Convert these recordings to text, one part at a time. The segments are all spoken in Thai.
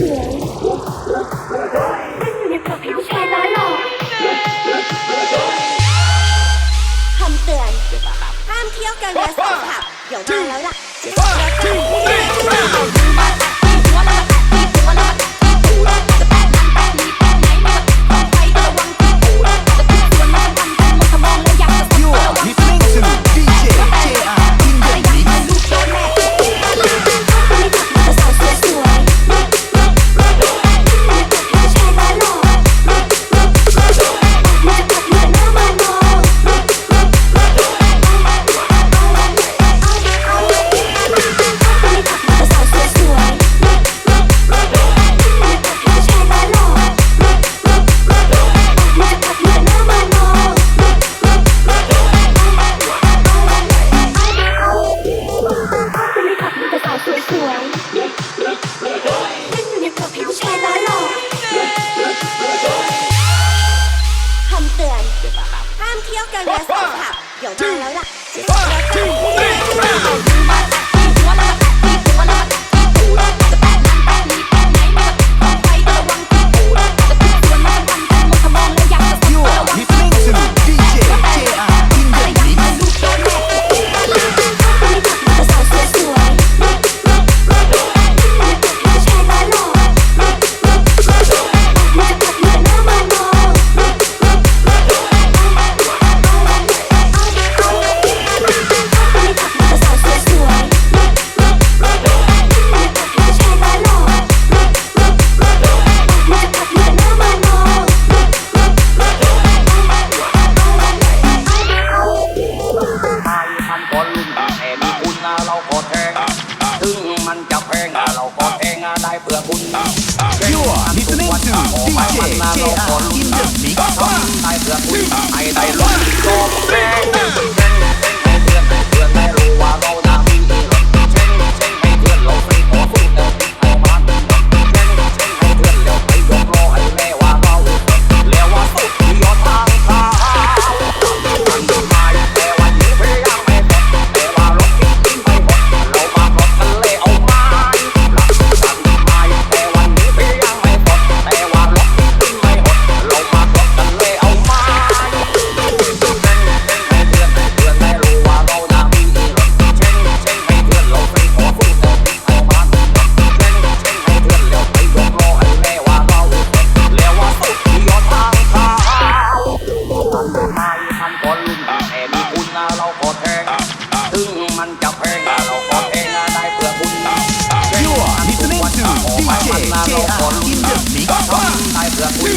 คำเตือน ห้ามเที่ยวกันและสัมผัสเดี๋ยวมาแล้วล่ะ 有了有了金币爆爆 You're listening to DJ JR in the mix. ตายเพื่อนกูตายได้ร้อนตัวเองเป็นเพื่อนเป็นเพื่อนไม่รู้ว่าเรา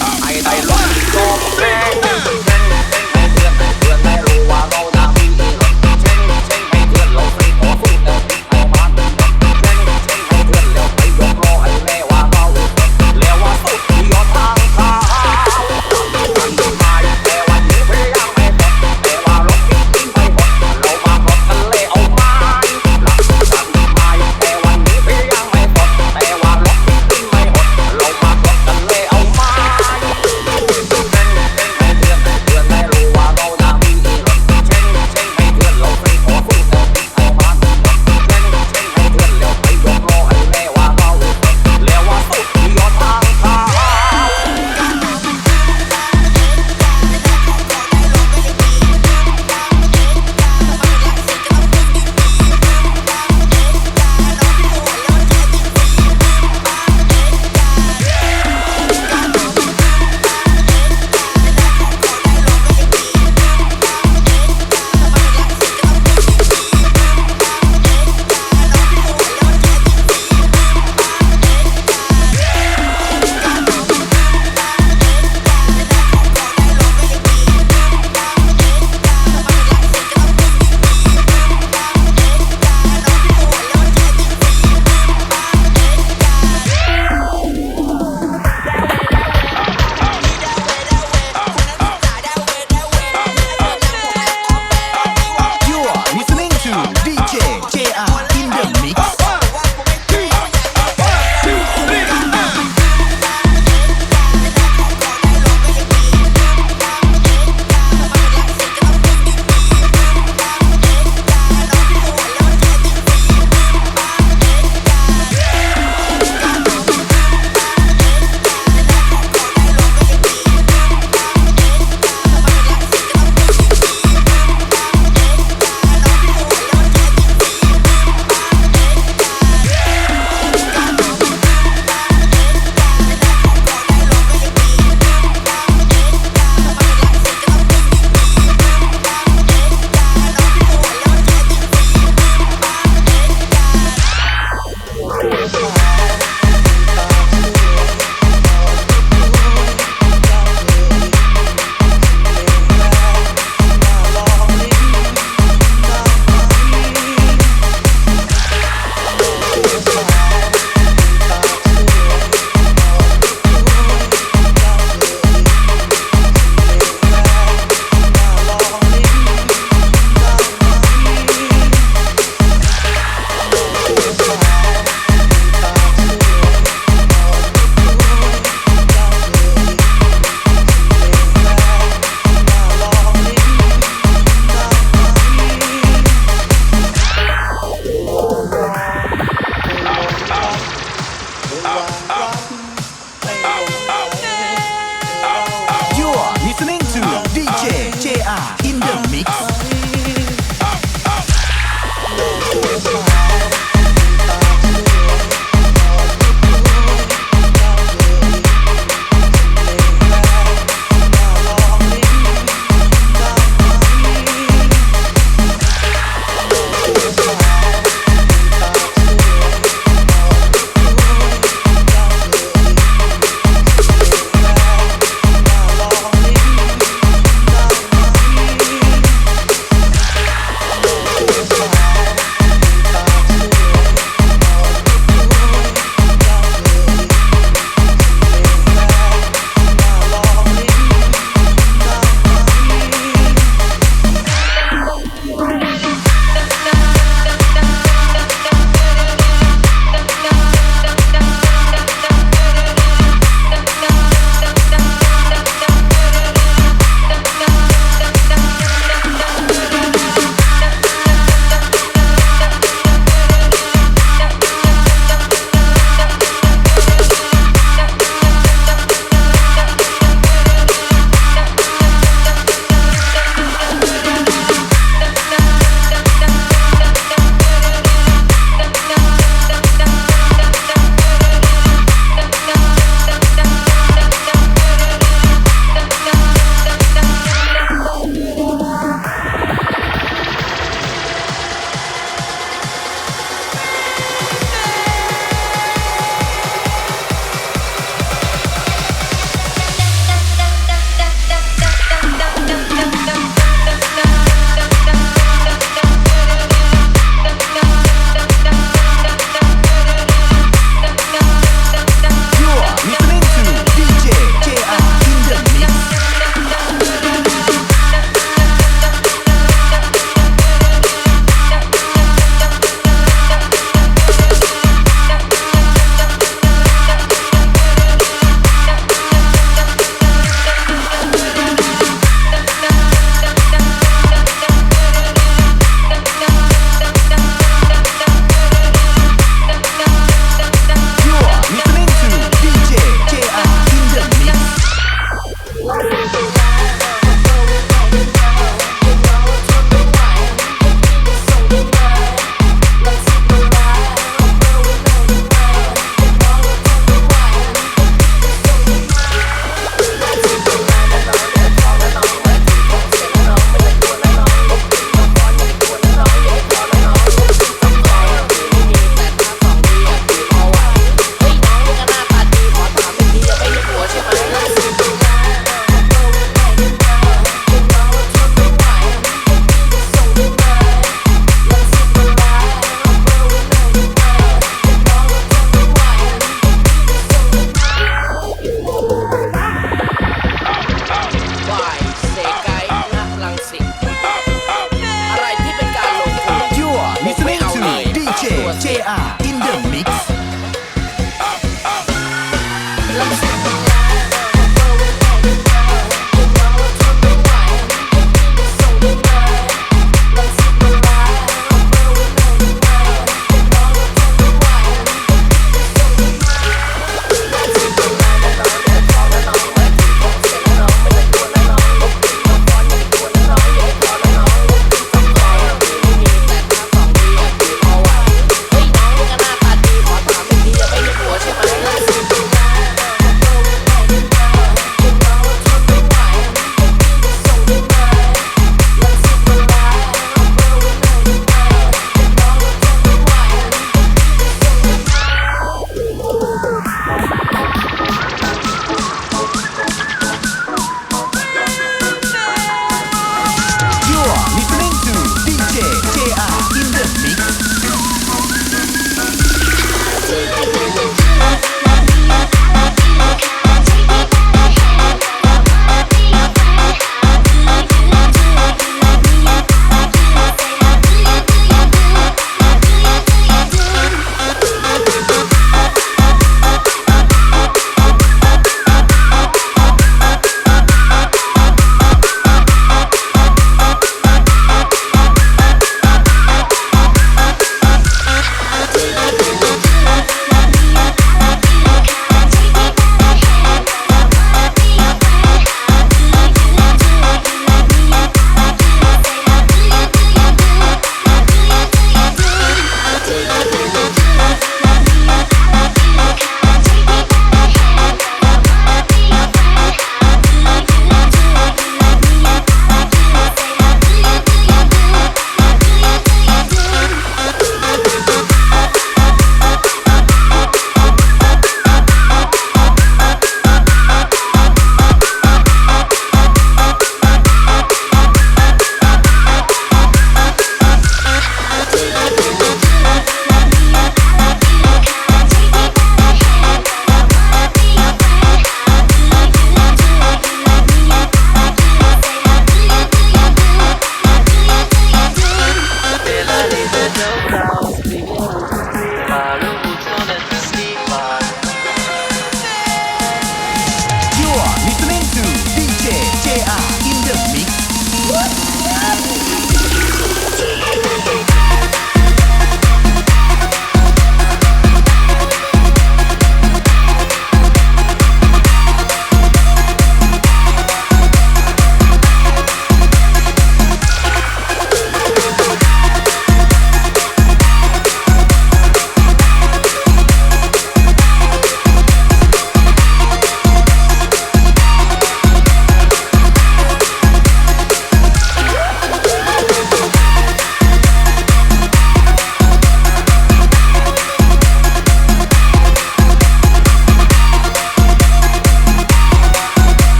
I, I love you so much.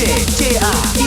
J J R.